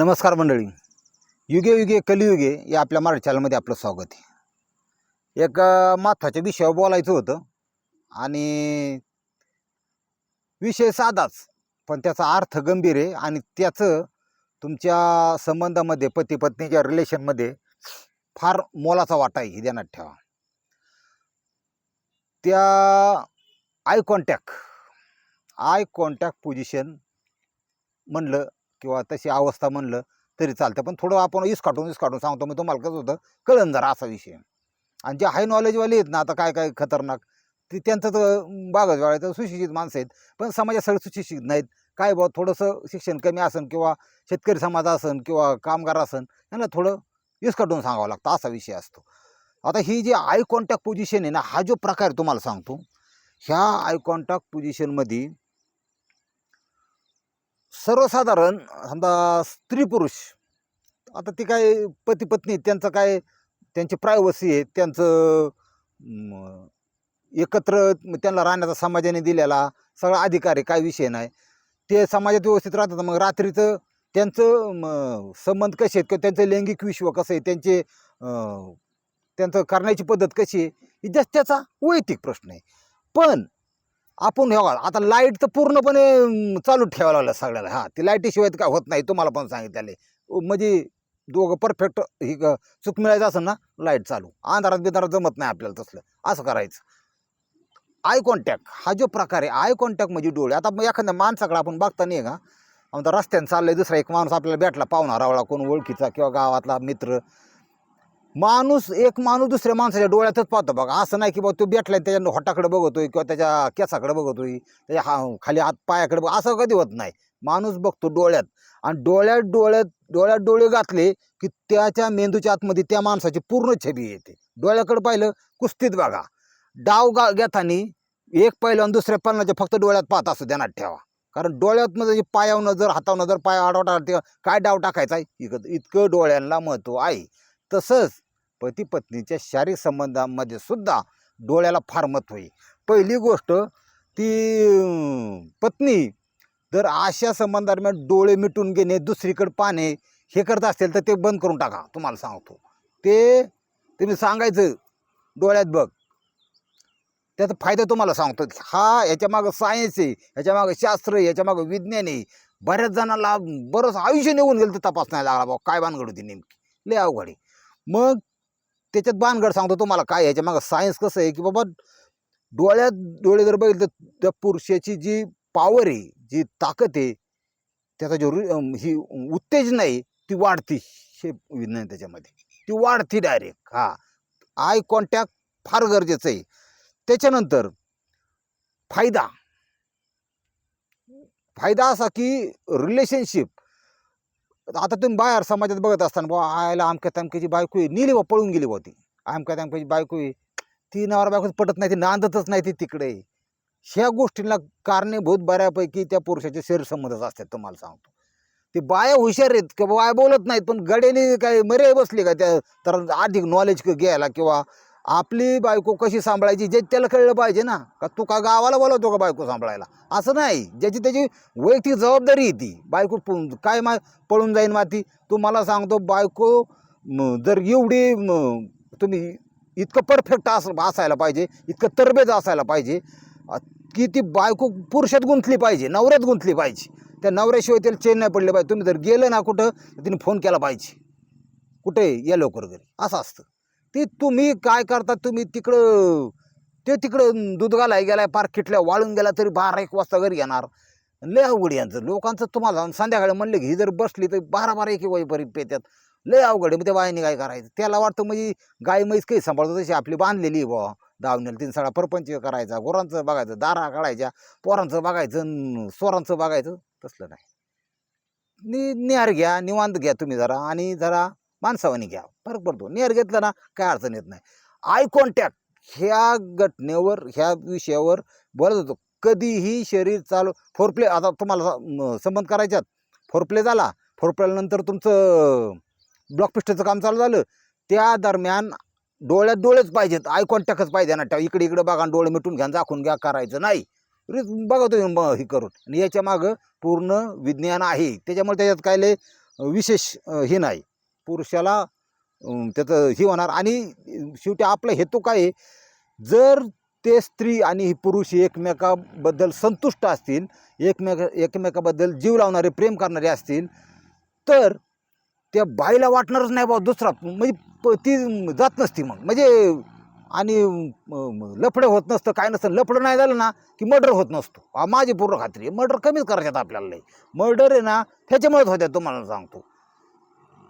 नमस्कार मंडळी. युगे युगे कलियुगे या आपल्या मराठी चॅनलमध्ये आपलं स्वागत आहे. एक माथाच्या विषयावर बोलायचं होतं आणि विषय साधाच पण त्याचा अर्थ गंभीर आहे आणि त्याचं तुमच्या संबंधामध्ये पती पत्नीच्या रिलेशनमध्ये फार मोलाचा वाटा आहे हे ध्यानात ठेवा. त्या eye contact eye contact position म्हणलं किंवा तशी अवस्था म्हणलं तरी चालतं. पण थोडं आपण इस काढून काढून सांगतो. मी तुम्हाला कसं होतं कळन जरा असा विषय. आणि जे हाय नॉलेजवाले आहेत ना आता काय काय खतरनाक ते त्यांचं तर बागच वाढायचं सुशिक्षित माणसं आहेत. पण समाजात सगळे सुशिक्षित नाहीत. काय बाबा थोडंसं शिक्षण कमी असन किंवा शेतकरी समाज असन किंवा कामगार असन यांना थोडं इसकटून सांगावं लागतं असा विषय असतो. आता ही जी आय कॉन्टॅक्ट पोझिशन आहे ना हा जो प्रकार तुम्हाला सांगतो. ह्या आय कॉन्टॅक्ट पोझिशनमध्ये सर्वसाधारण समजा स्त्री पुरुष आता ती काय पती पत्नी आहेत, त्यांचं काय त्यांची प्रायव्हसी आहे त्यांचं एकत्र त्यांना राहण्याचा समाजाने दिलेला सगळा अधिकार आहे काय विषय नाही. ते समाजात व्यवस्थित राहतात मग रात्रीचं त्यांचं संबंध कसे आहेत किंवा त्यांचं लैंगिक विश्व कसं आहे त्यांचे त्यांचं करण्याची पद्धत कशी आहे ही जस्ट त्याचा वैयक्तिक प्रश्न आहे. पण आपण हे आता लाइट तर पूर्णपणे चालू ठेवायला लागलं सगळ्याला हां ती लाईटीशिवाय तर काय होत नाही तुम्हाला पण सांगितलेले म्हणजे दोघं परफेक्ट ही चूक मिळायचं असेल ना लाइट चालू. अंधारात बिधारात जमत नाही आपल्याला तसलं. असं करायचं. आय कॉन्टॅक्ट हा जो प्रकार आहे आय कॉन्टॅक्ट म्हणजे डोळे. आता मग एखाद्या माणसाकडे आपण बघता नाही का आमचा रस्त्याने चाललंय दुसरा एक माणूस आपल्याला भेटला पाहुणा रावळा कोण ओळखीचा किंवा गावातला मित्र माणूस एक माणूस दुसऱ्या माणसाच्या डोळ्यातच पाहतो बघा. असं नाही की बाबा तो भेटलाय त्याच्या होटाकडे बघतोय किंवा त्याच्या केसाकडे बघतोय त्याच्या हा खाली हात पायाकडे बघ असं कधी होत नाही. माणूस बघतो डोळ्यात. आणि डोळ्यात डोळ्यात डोळ्यात डोळे घातले की त्याच्या मेंदूच्या आतमध्ये त्या माणसाची पूर्ण छबी येते. डोळ्याकडे पाहिलं कुस्तीत बघा. डाव गा घेताना एक पहिलं दुसऱ्या पन्नाच्या फक्त डोळ्यात पाहत असतो ध्यानात ठेवा. कारण डोळ्यात म्हणजे पायावनं जर हातावनं जर पाय आडवटा काय डाव टाकायचा आहे? इकडं इतकं डोळ्यांना महत्त्व आहे. तसंच पती पत्नीच्या शारीरिक संबंधामध्ये सुद्धा डोळ्याला फार महत्त्व होई पहिली गोष्ट ती पत्नी जर अशा संबंधादरम्यान डोळे मिटून घेणे दुसरीकडे पाहणे हे करत असेल तर ते बंद करून टाका तुम्हाला सांगतो. ते तुम्ही सांगायचं डोळ्यात बघ. त्याचा फायदा तुम्हाला सांगतो. हा याच्यामागं सायन्स आहे याच्यामागं शास्त्र आहे याच्यामागं विज्ञान आहे. बऱ्याच जणांना बरंच आयुष्य निघून गेलं तर तपास नाही लागला बाबा काय भानगड होती नेमकी. लय अवघड आहे. मग त्याच्यात भानगड सांगतो तुम्हाला काय याच्या मागं सायन्स कसं आहे की बाबा डोळ्यात डोळे जर बघितलं तर त्या पुरुषाची जी पॉवर आहे जी ताकद आहे त्याचा जो रि- ही उत्तेजना आहे ती वाढती. हे विज्ञान आहे त्याच्यामध्ये. ती वाढती डायरेक्ट हा. आय कॉन्टॅक्ट फार गरजेचं आहे. त्याच्यानंतर फायदा. फायदा असा की रिलेशनशिप आता तुम्ही बाहेर समाजात बघत असताना बुवा आयला अमक्या तमक्याची बायको आहे. नेली बा पळून गेली बा ती. अमक्या तमक्याची बायको आहे. ती नवरा बायकोच पटत नाही ती नांदतच नाही ती तिकडे. ह्या गोष्टींना कारणीभूत बऱ्यापैकी त्या पुरुषाचे शरीरसंबंधच असतात तुम्हाला सांगतो. ते बाया हुशार आहेत किंवा बाया बोलत नाहीत पण गड्याने काय मरे बसली का त्या तर अधिक नॉलेज घ्यायला किंवा आपली बायको कशी सांभाळायची जे त्याला कळलं पाहिजे ना का तू का गावाला बोलवतो का बायको सांभाळायला? असं नाही. ज्याची त्याची वैयक्तिक जबाबदारी आहे ती. बायको काय मा पळून जाईन माती? तू मला सांगतो बायको जर एवढी तुम्ही इतकं परफेक्ट अस असायला पाहिजे इतकं तरबेज असायला पाहिजे की ती बायको पुरुषात गुंतली पाहिजे नवऱ्यात गुंतली पाहिजे. त्या नवऱ्याशिवाय त्याला चेन नाही पडले पाहिजे. तुम्ही जर गेलं ना कुठं तर तिने फोन केला पाहिजे. कुठे? या लवकर घरी. असं असतं. ते तुम्ही काय करता तुम्ही तिकडं ते तिकडं दूध घालाय गेलाय पार किटल्या वाळून गेला तरी बारा एक वाजता घरी येणार. लय अवघड यांचं. लोकांचं तुम्हाला संध्याकाळी म्हणलं की ही जर बसली तर बारा बारा एक वाजेपर्यंत पेत्यात. लय अवघड आहे मग त्या बाईने काय करायचं? त्याला वाटतं म्हणजे गाय म्हैस काही सांभाळतो तशी आपली बांधलेली आहे बुवा. दावण्याला तीन सगळा परपंच करायचा गोरांचं बघायचं दारा काढायच्या पोरांचं बघायचं स्वरांचं बघायचं. तसलं नाही. नि निहार घ्या निवांत घ्या तुम्ही जरा आणि जरा माणसावानी घ्या फरक पडतो. नियर घेतला ना काय अडचण येत नाही. आय कॉन्टॅक्ट ह्या घटनेवर ह्या विषयावर बोलत होतो. कधीही शरीर चालू फोरप्ले आता तुम्हाला संबंध करायच्यात फोरप्ले झाला. फोरप्लेनंतर तुमचं ब्लॉक पिस्टचं काम चालू झालं. त्या दरम्यान डोळ्यात डोळेच पाहिजेत. आय कॉन्टॅक्टच पाहिजे ना. त्या इकडे इकडे बघा डोळे मिटून घ्या दाखवून घ्या करायचं नाही. रि- बघा तुम्ही मग हे करून. आणि याच्या मागं पूर्ण विज्ञान आहे. त्याच्यामुळे त्याच्यात काय विशेष हे नाही. पुरुषाला त्याचं हे होणार. आणि शेवटी आपला हेतू काय आहे? जर ते स्त्री आणि पुरुष एकमेकाबद्दल संतुष्ट असतील एकमेका एकमेकाबद्दल जीव लावणारे प्रेम करणारे असतील तर त्या बाईला वाटणारच नाही बा दुसरा. म्हणजे प- ती जात नसती मग. म्हणजे आणि लफडे लफडं होत नसतं काय नसतं. लफडं नाही झालं ना की मर्डर होत नसतो. माझी पूर्ण खात्री आहे. मर्डर कमीच करायच्यात आपल्याला मर्डर आहे ना त्याच्यामुळेच होत्या तुम्हाला सांगतो.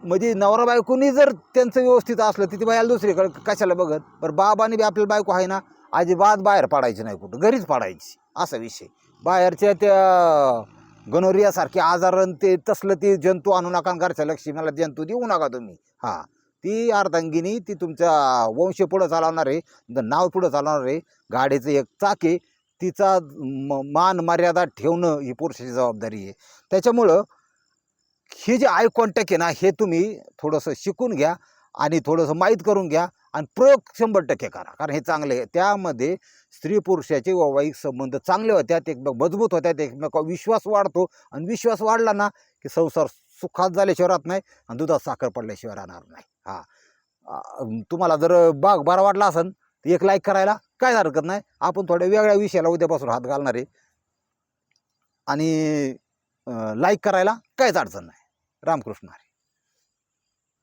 म्हणजे नवरा बायकोनी जर त्यांचं व्यवस्थित असलं तिथे ती बायाला दुसरीकडे कशाला बघत? बरं बाबाने बी आपल्याला बायको आहे ना अजिबात बाहेर पाडायची नाही कुठं. घरीच पाडायची. असा विषय. बाहेरच्या त्या गनोरियासारखे आजारण ते तसलं ते जंतू आणू नका घरच्या लक्ष्मीला जंतू देऊ नका तुम्ही. हां. ती अर्धांगिनी ती तुमच्या वंश पुढं चालवणार आहे नाव पुढं चालवणार आहे. गाडीचं एक चाके तिचा म- मान मर्यादा ठेवणं ही पुरुषाची जबाबदारी आहे. त्याच्यामुळं हे जे आय कॉन्टॅक्ट आहे ना हे तुम्ही थोडंसं शिकून घ्या आणि थोडंसं माहीत करून घ्या आणि प्रयोग शंभर टक्के करा. कारण हे चांगले आहे. त्यामध्ये स्त्री पुरुषाचे वैवाहिक संबंध चांगले होत्यात एकमेक मजबूत होत्यात एकमेका विश्वास वाढतो आणि विश्वास वाढला ना की संसार सुखात झाल्याशिवाय राहत नाही आणि दुधात साखर पडल्याशिवाय राहणार नाही. हां. तुम्हाला जर बाग बरा वाटला असेल तर एक लाईक करायला काय हरकत नाही. आपण थोड्या वेगळ्या विषयाला उद्यापासून हात घालणार आहे. आणि लाईक करायला काहीच अडचण नाही. रामकृष्ण हरी.